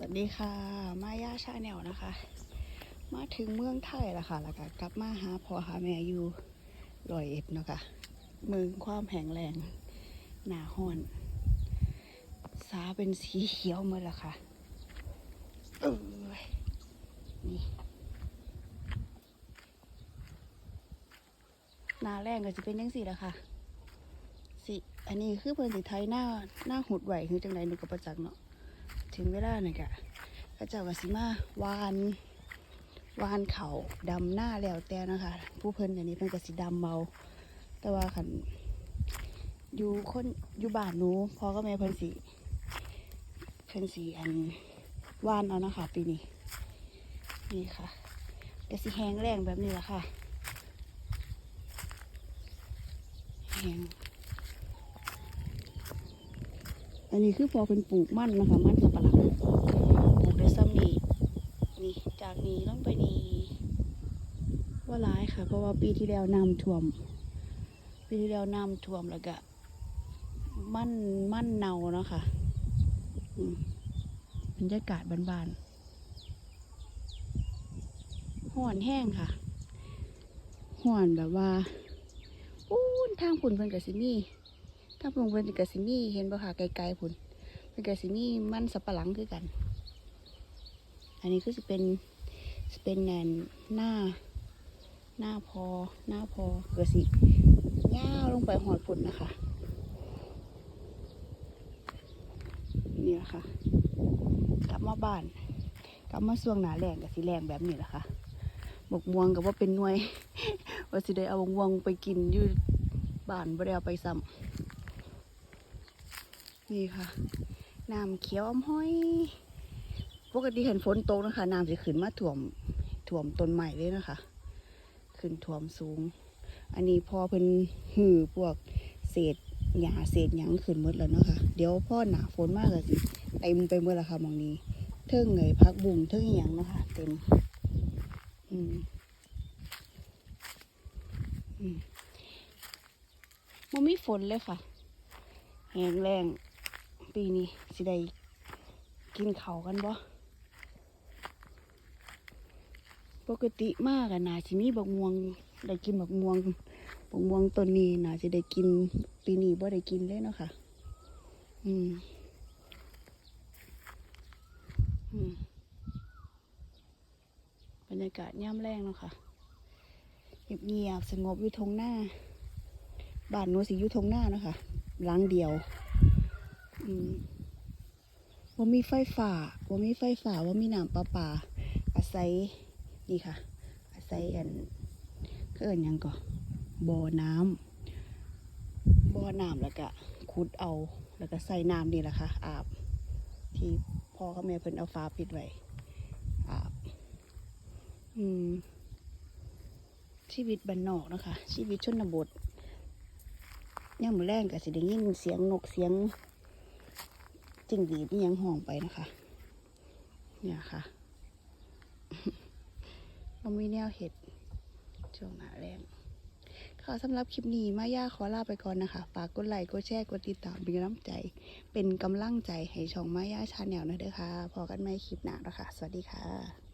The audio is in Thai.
สวัสดีค่ะ มายาชาแนลนะคะ มาถึงเมืองไทยแล้วค่ะ แล้วก็กลับมาหาพ่อหาแม่อยู่ลอยเอ็ดเนาะค่ะเมืองความแข็งแรงหนาห้อน สาเป็นสีเขียวหมดแล้วค่ะเออนี่นาแรงก็จะเป็นยังสีแล้วค่ะสิอันนี้คือเพิ่นสิไทยหน้าหน้าหุดไหวคือจังไดหนูกับประจักษ์เนาะ ถึงเวลานี่นกะก็เจ้าก็สิมาวานวานเขาดำหน้าแล้วแต่นะคะ ผู้เพิ่นอันนี้เพิ่นก็สิดำเมา แต่ว่าคันอยู่คนอยู่บ้านหนูพอก็แม่เพิ่นสิเพิ่นสิอันวานเอานะคะ ปีนี้นี่ค่ะก็สิแห้งแรงแบบนี้แหละค่ะแห้ง อันนี้คือพอเป็นปลูกมั่นนะคะ มั่นสับปะหลังปลูกได้ซ้ำนี่นี่จากนี้ต้องไปนี่ว่าร้ายค่ะ เพราะว่าปีที่แล้วน้ำท่วม ปีที่แล้วน้ำท่วมแล้วก็ มั่นมั่นเนาเนาะค่ะอบรรยากาศบานๆห่อนแห้งค่ะห่อนแบบว่าอู้ทางฝุ่นเพิ่นกับซินี่ ถ้าเพิ่งเป็นกสิมีเห็นบ่ค่ะไกลๆพุ่นเป็นกสิมีมันสับปะหลังคือกัน อันนี้คือจะเป็นเป็นแนนหน้า หน้าพอ หน้าพอเกิดสิย่าวลงไปหอดพุ่นนะคะนี่แหละค่ะ กลับมาบ้านกลับมาส่วงหนาแรงกับสีแรงแบบนี้แหละค่ะบกม่วงกับว่าเป็นหน่วย ว่าสิได้เอาบกม่วงไปกินอยู่บ้านบ่ได้เอาไปซ้ำ นี่ค่ะน้ำเขียวอมห้อย ปกติเห็นฝนตกนะคะน้ำจะขึ้นมาถ่วมถ่วมต้นใหม่เลยนะคะ ขึ้นถ่วมสูง อันนี้พอเป็นหือพวกเศษหญ้าเศษหยังขึ้นหมดแล้วเนาะค่ะเดี๋ยวพ่อหนาฝนมากเลยสิเต็มไปหมดแล้วค่ะมองนี้เทิงเลยพักบุ่งเทิงหย่างนะคะ เต็ม อืมอืมมันไมีฝนเลยค่ะแห้งแรง ปีนี้สิได้กินเขากันบ่ปกติมากอะนาสิมีบักม่วงได้กินบักม่วงบักม่วงต้นนี้นาสิได้กินปีนี้บ่ได้กินเลยเนาะค่ะ อืมอืมบรรยากาศย่ำแรงเนาะค่ะเงียบๆสงบอยู่ทงหน้าบ้านหนูสิอยู่ทงหน้าเนาะคะหลังเดียว ว่ามีไฟฟ้าว่ามีไฟฟ้าว่ามีน้ำประปา อาศัยนี่ค่ะ อาศัยอันเขาเอินยังก่อบ่อน้ำบ่อน้ำแล้วก็ขุดเอา แล้วก็ใส่น้ำนี่แหละค่ะ อาบ ที่พ่อกับแม่เพิ่นเอาฟ้าปิดไว้อาบ อืม ชีวิตบ้านนอกนะคะ ชีวิตชนบทย่ามมือแรงก็สิได้ยินเสียงนกเสียง จิ้งหรีดนี่ยังห่องไปนะคะ เนี่ยค่ะเรามีแนวเห็ดช่วงหนาแรงค่ะสำหรับคลิปนี้มาย่าขอลาไปก่อนนะคะฝากกดไลค์กดแชร์กดติดตามเป็นกำลังใจ เป็นกำลังใจให้ช่องมาย่าชาแนลนะเด้อค่ะพอกันไม่คลิปหน้าแล้วค่ะสวัสดีค่ะ